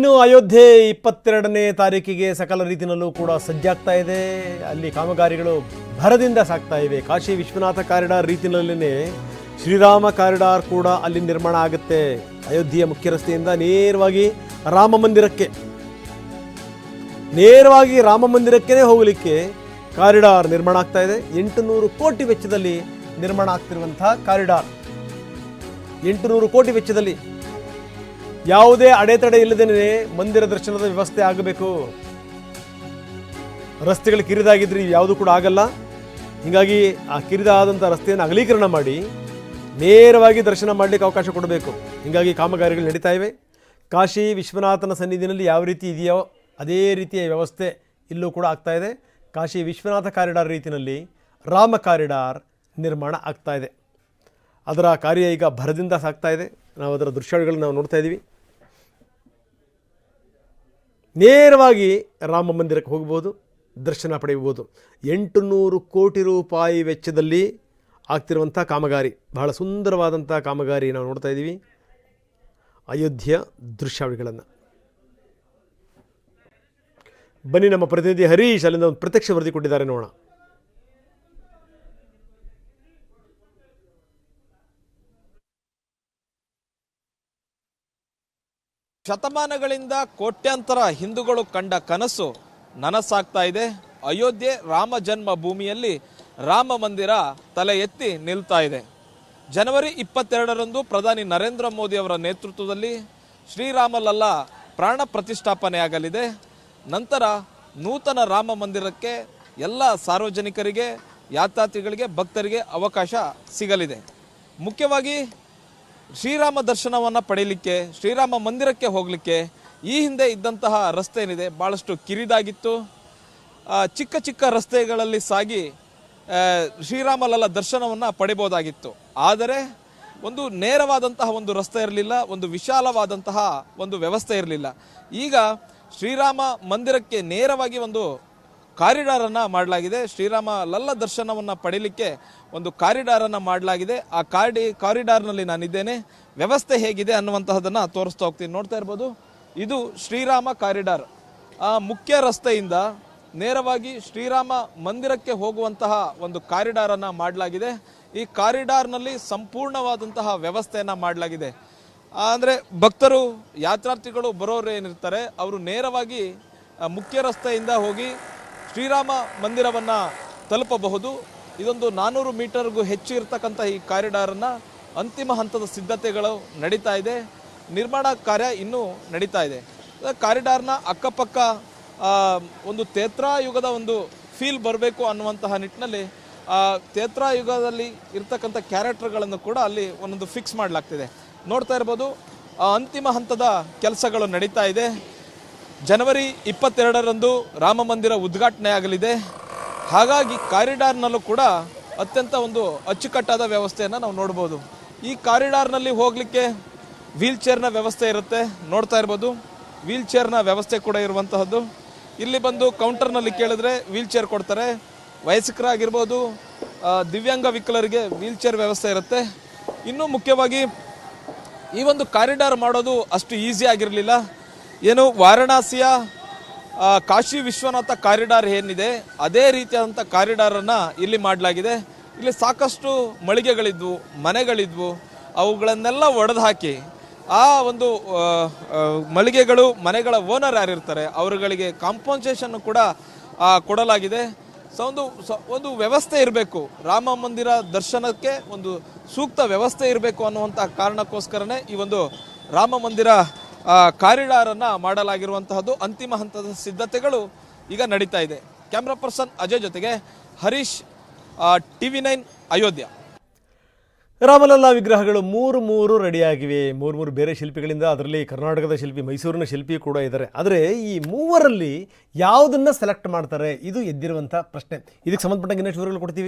ಇನ್ನು ಅಯೋಧ್ಯೆ ಇಪ್ಪತ್ತೆರಡನೇ ತಾರೀಕಿಗೆ ಸಕಲ ರೀತಿಯಲ್ಲೂ ಕೂಡ ಸಜ್ಜಾಗ್ತಾ ಇದೆ. ಅಲ್ಲಿ ಕಾಮಗಾರಿಗಳು ಭರದಿಂದ ಸಾಗ್ತಾ ಇವೆ. ಕಾಶಿ ವಿಶ್ವನಾಥ ಕಾರಿಡಾರ್ ರೀತಿಯಲ್ಲೇ ಶ್ರೀರಾಮ ಕಾರಿಡಾರ್ ಕೂಡ ಅಲ್ಲಿ ನಿರ್ಮಾಣ ಆಗುತ್ತೆ. ಅಯೋಧ್ಯೆಯ ಮುಖ್ಯ ರಸ್ತೆಯಿಂದ ನೇರವಾಗಿ ರಾಮ ಮಂದಿರಕ್ಕೆ, ನೇರವಾಗಿ ರಾಮ ಮಂದಿರಕ್ಕೇ ಹೋಗಲಿಕ್ಕೆ ಕಾರಿಡಾರ್ ನಿರ್ಮಾಣ ಆಗ್ತಾ ಇದೆ. ಎಂಟುನೂರು ಕೋಟಿ ವೆಚ್ಚದಲ್ಲಿ ನಿರ್ಮಾಣ ಆಗ್ತಿರುವಂತಹ ಕಾರಿಡಾರ್. ಎಂಟುನೂರು ಕೋಟಿ ವೆಚ್ಚದಲ್ಲಿ ಯಾವುದೇ ಅಡೆತಡೆ ಇಲ್ಲದೇನೆ ಮಂದಿರ ದರ್ಶನದ ವ್ಯವಸ್ಥೆ ಆಗಬೇಕು. ರಸ್ತೆಗಳು ಕಿರಿದಾಗಿದ್ರೆ ಯಾವುದು ಕೂಡ ಆಗಲ್ಲ. ಹೀಗಾಗಿ ಆ ಕಿರಿದಾದಂಥ ರಸ್ತೆಯನ್ನು ಅಗಲೀಕರಣ ಮಾಡಿ, ನೇರವಾಗಿ ದರ್ಶನ ಮಾಡಲಿಕ್ಕೆ ಅವಕಾಶ ಕೊಡಬೇಕು. ಹೀಗಾಗಿ ಕಾಮಗಾರಿಗಳು ನಡೀತಾ ಇವೆ. ಕಾಶಿ ವಿಶ್ವನಾಥನ ಸನ್ನಿಧಿನಲ್ಲಿ ಯಾವ ರೀತಿ ಇದೆಯೋ ಅದೇ ರೀತಿಯ ವ್ಯವಸ್ಥೆ ಇಲ್ಲೂ ಕೂಡ ಆಗ್ತಾ ಇದೆ. ಕಾಶಿ ವಿಶ್ವನಾಥ ಕಾರಿಡಾರ್ ರೀತಿಯಲ್ಲಿ ರಾಮ ಕಾರಿಡಾರ್ ನಿರ್ಮಾಣ ಆಗ್ತಾ ಇದೆ. ಅದರ ಕಾರ್ಯ ಈಗ ಭರದಿಂದ ಸಾಗ್ತಾ ಇದೆ. ನಾವು ಅದರ ದೃಶ್ಯಾವಳಿಗಳನ್ನ ನಾವು ನೋಡ್ತಾ ಇದ್ದೀವಿ. ನೇರವಾಗಿ ರಾಮ ಮಂದಿರಕ್ಕೆ ಹೋಗ್ಬೋದು, ದರ್ಶನ ಪಡೆಯಬಹುದು ಎಂಟು ನೂರು ಕೋಟಿ ರೂಪಾಯಿ ವೆಚ್ಚದಲ್ಲಿ ಆಗ್ತಿರುವಂಥ ಕಾಮಗಾರಿ, ಬಹಳ ಸುಂದರವಾದಂಥ ಕಾಮಗಾರಿ ನಾವು ನೋಡ್ತಾ ಇದ್ದೀವಿ. ಅಯೋಧ್ಯೆಯ ದೃಶ್ಯಾವಳಿಗಳನ್ನು. ಬನ್ನಿ ನಮ್ಮ ಪ್ರತಿನಿಧಿ ಹರೀಶ್ ಅಲ್ಲಿಂದ ಒಂದು ಪ್ರತ್ಯಕ್ಷ ವರದಿ ಕೊಟ್ಟಿದ್ದಾರೆ ನೋಡೋಣ. ಶತಮಾನಗಳಿಂದ ಕೋಟ್ಯಾಂತರ ಹಿಂದೂಗಳು ಕಂಡ ಕನಸು ನನಸಾಗ್ತಾ ಇದೆ. ಅಯೋಧ್ಯೆ ರಾಮ ಜನ್ಮ ಭೂಮಿಯಲ್ಲಿ ರಾಮ ಮಂದಿರ ತಲೆ ಎತ್ತಿ ನಿಲ್ತಾ ಇದೆ. ಜನವರಿ ಇಪ್ಪತ್ತೆರಡರಂದು ಪ್ರಧಾನಿ ನರೇಂದ್ರ ಮೋದಿ ಅವರ ನೇತೃತ್ವದಲ್ಲಿ ಶ್ರೀರಾಮಲಲ್ಲ ಪ್ರಾಣ ಪ್ರತಿಷ್ಠಾಪನೆಯಾಗಲಿದೆ. ನಂತರ ನೂತನ ರಾಮ ಮಂದಿರಕ್ಕೆ ಎಲ್ಲ ಸಾರ್ವಜನಿಕರಿಗೆ, ಯಾತ್ರಾರ್ಥಿಗಳಿಗೆ, ಭಕ್ತರಿಗೆ ಅವಕಾಶ ಸಿಗಲಿದೆ. ಮುಖ್ಯವಾಗಿ ಶ್ರೀರಾಮ ದರ್ಶನವನ್ನು ಪಡೀಲಿಕ್ಕೆ ಶ್ರೀರಾಮ ಮಂದಿರಕ್ಕೆ ಹೋಗಲಿಕ್ಕೆ ಈ ಹಿಂದೆ ಇದ್ದಂತಹ ರಸ್ತೆ ಏನಿದೆ ಭಾಳಷ್ಟು ಕಿರಿದಾಗಿತ್ತು ಚಿಕ್ಕ ಚಿಕ್ಕ ರಸ್ತೆಗಳಲ್ಲಿ ಸಾಗಿ ಶ್ರೀರಾಮಲಲ್ಲ ದರ್ಶನವನ್ನು ಪಡಿಬೋದಾಗಿತ್ತು ಆದರೆ ಒಂದು ನೇರವಾದಂತಹ ಒಂದು ರಸ್ತೆ ಇರಲಿಲ್ಲ, ಒಂದು ವಿಶಾಲವಾದಂತಹ ಒಂದು ವ್ಯವಸ್ಥೆ ಇರಲಿಲ್ಲ. ಈಗ ಶ್ರೀರಾಮ ಮಂದಿರಕ್ಕೆ ನೇರವಾಗಿ ಒಂದು ಕಾರಿಡಾರನ್ನು ಮಾಡಲಾಗಿದೆ. ಶ್ರೀರಾಮ ಲಲ್ಲ ದರ್ಶನವನ್ನು ಪಡೀಲಿಕ್ಕೆ ಒಂದು ಕಾರಿಡಾರನ್ನು ಮಾಡಲಾಗಿದೆ. ಆ ಕಾರಿಡಿ ಕಾರಿಡಾರ್ನಲ್ಲಿ ನಾನಿದ್ದೇನೆ. ವ್ಯವಸ್ಥೆ ಹೇಗಿದೆ ಅನ್ನುವಂತಹದನ್ನು ತೋರಿಸ್ತಾ ಹೋಗ್ತೀನಿ. ನೋಡ್ತಾ ಇರ್ಬೋದು, ಇದು ಶ್ರೀರಾಮ ಕಾರಿಡಾರ್. ಆ ಮುಖ್ಯ ರಸ್ತೆಯಿಂದ ನೇರವಾಗಿ ಶ್ರೀರಾಮ ಮಂದಿರಕ್ಕೆ ಹೋಗುವಂತಹ ಒಂದು ಕಾರಿಡಾರನ್ನು ಮಾಡಲಾಗಿದೆ. ಈ ಕಾರಿಡಾರ್ನಲ್ಲಿ ಸಂಪೂರ್ಣವಾದಂತಹ ವ್ಯವಸ್ಥೆಯನ್ನು ಮಾಡಲಾಗಿದೆ. ಅಂದರೆ ಭಕ್ತರು, ಯಾತ್ರಾರ್ಥಿಗಳು ಬರೋರು ಏನಿರ್ತಾರೆ, ಅವರು ನೇರವಾಗಿ ಮುಖ್ಯ ರಸ್ತೆಯಿಂದ ಹೋಗಿ ಶ್ರೀರಾಮ ಮಂದಿರವನ್ನು ತಲುಪಬಹುದು. ಇದೊಂದು ನಾನ್ನೂರು ಮೀಟರ್ಗೂ ಹೆಚ್ಚು ಇರತಕ್ಕಂಥ ಈ ಕಾರಿಡಾರನ್ನು ಅಂತಿಮ ಹಂತದ ಸಿದ್ಧತೆಗಳು ನಡೀತಾ ಇದೆ. ನಿರ್ಮಾಣ ಕಾರ್ಯ ಇನ್ನೂ ನಡೀತಾ ಇದೆ. ಕಾರಿಡಾರ್ನ ಅಕ್ಕಪಕ್ಕ ಒಂದು ತೇತ್ರಾಯುಗದ ಒಂದು ಫೀಲ್ ಬರಬೇಕು ಅನ್ನುವಂತಹ ನಿಟ್ಟಿನಲ್ಲಿ, ಆ ತೇತ್ರಾಯುಗದಲ್ಲಿ ಇರ್ತಕ್ಕಂಥ ಕ್ಯಾರೆಕ್ಟರ್ಗಳನ್ನು ಕೂಡ ಅಲ್ಲಿ ಒಂದೊಂದು ಫಿಕ್ಸ್ ಮಾಡಲಾಗ್ತಿದೆ. ನೋಡ್ತಾ ಇರ್ಬೋದು ಅಂತಿಮ ಹಂತದ ಕೆಲಸಗಳು ನಡೀತಾ ಇದೆ. ಜನವರಿ ಇಪ್ಪತ್ತೆರಡರಂದು ರಾಮ ಮಂದಿರ ಉದ್ಘಾಟನೆ ಆಗಲಿದೆ ಹಾಗಾಗಿ ಕಾರಿಡಾರ್ನಲ್ಲೂ ಕೂಡ ಅತ್ಯಂತ ಒಂದು ಅಚ್ಚುಕಟ್ಟಾದ ವ್ಯವಸ್ಥೆಯನ್ನು ನಾವು ನೋಡ್ಬೋದು. ಈ ಕಾರಿಡಾರ್ನಲ್ಲಿ ಹೋಗಲಿಕ್ಕೆ ವೀಲ್ ಚೇರ್ನ ವ್ಯವಸ್ಥೆ ಇರುತ್ತೆ, ನೋಡ್ತಾ ಇರ್ಬೋದು. ವೀಲ್ ಚೇರ್ನ ವ್ಯವಸ್ಥೆ ಕೂಡ ಇರುವಂತಹದ್ದು. ಇಲ್ಲಿ ಬಂದು ಕೌಂಟರ್ನಲ್ಲಿ ಕೇಳಿದ್ರೆ ವೀಲ್ ಚೇರ್ ಕೊಡ್ತಾರೆ. ವಯಸ್ಕರಾಗಿರ್ಬೋದು ದಿವ್ಯಾಂಗ ವಿಕಲರಿಗೆ ವೀಲ್ ಚೇರ್ ವ್ಯವಸ್ಥೆ ಇರುತ್ತೆ. ಇನ್ನೂ ಮುಖ್ಯವಾಗಿ ಈ ಒಂದು ಕಾರಿಡಾರ್ ಮಾಡೋದು ಅಷ್ಟು ಈಸಿ ಆಗಿರಲಿಲ್ಲ. ಏನು ವಾರಣಾಸಿಯ ಕಾಶಿ ವಿಶ್ವನಾಥ ಕಾರಿಡಾರ್ ಏನಿದೆ, ಅದೇ ರೀತಿಯಾದಂಥ ಕಾರಿಡಾರನ್ನು ಇಲ್ಲಿ ಮಾಡಲಾಗಿದೆ. ಇಲ್ಲಿ ಸಾಕಷ್ಟು ಮಳಿಗೆಗಳಿದ್ವು, ಮನೆಗಳಿದ್ವು, ಅವುಗಳನ್ನೆಲ್ಲ ಒಡೆದು ಹಾಕಿ ಆ ಒಂದು ಮಳಿಗೆಗಳು ಮನೆಗಳ ಓನರ್ ಯಾರಿರ್ತಾರೆ, ಅವರುಗಳಿಗೆ ಕಾಂಪನ್ಸೇಷನ್ ಕೂಡ ಕೊಡಲಾಗಿದೆ. ಸೊ, ಒಂದು ಒಂದು ವ್ಯವಸ್ಥೆ ಇರಬೇಕು. ರಾಮ ಮಂದಿರ ದರ್ಶನಕ್ಕೆ ಒಂದು ಸೂಕ್ತ ವ್ಯವಸ್ಥೆ ಇರಬೇಕು ಅನ್ನುವಂಥ ಕಾರಣಕ್ಕೋಸ್ಕರನೇ ಈ ಒಂದು ರಾಮ ಮಂದಿರ ಕಾರಿಡಾರನ್ನು ಮಾಡಲಾಗಿರುವಂತಹದ್ದು ಅಂತಿಮ ಹಂತದ ಸಿದ್ಧತೆಗಳು ಈಗ ನಡೀತಾ ಇದೆ. ಕ್ಯಾಮ್ರಾ ಪರ್ಸನ್ ಅಜಯ್ ಜೊತೆಗೆ ಹರೀಶ್ ಟಿವಿ ನೈನ್ ಅಯೋಧ್ಯ. ರಾಮಲಲ್ಲಾ ವಿಗ್ರಹಗಳು ಮೂರು ಮೂರು ರೆಡಿಯಾಗಿವೆ. ಮೂರು ಮೂರು ಬೇರೆ ಶಿಲ್ಪಿಗಳಿಂದ ಅದರಲ್ಲಿ ಕರ್ನಾಟಕದ ಶಿಲ್ಪಿ, ಮೈಸೂರಿನ ಶಿಲ್ಪಿ ಕೂಡ ಇದ್ದಾರೆ. ಆದರೆ ಈ ಮೂವರಲ್ಲಿ ಯಾವುದನ್ನು ಸೆಲೆಕ್ಟ್ ಮಾಡ್ತಾರೆ? ಇದು ಎದ್ದಿರುವಂಥ ಪ್ರಶ್ನೆ. ಇದಕ್ಕೆ ಸಂಬಂಧಪಟ್ಟಂಗೆ ಇನ್ನಷ್ಟು ವಿವರಗಳು ಕೊಡ್ತೀವಿ.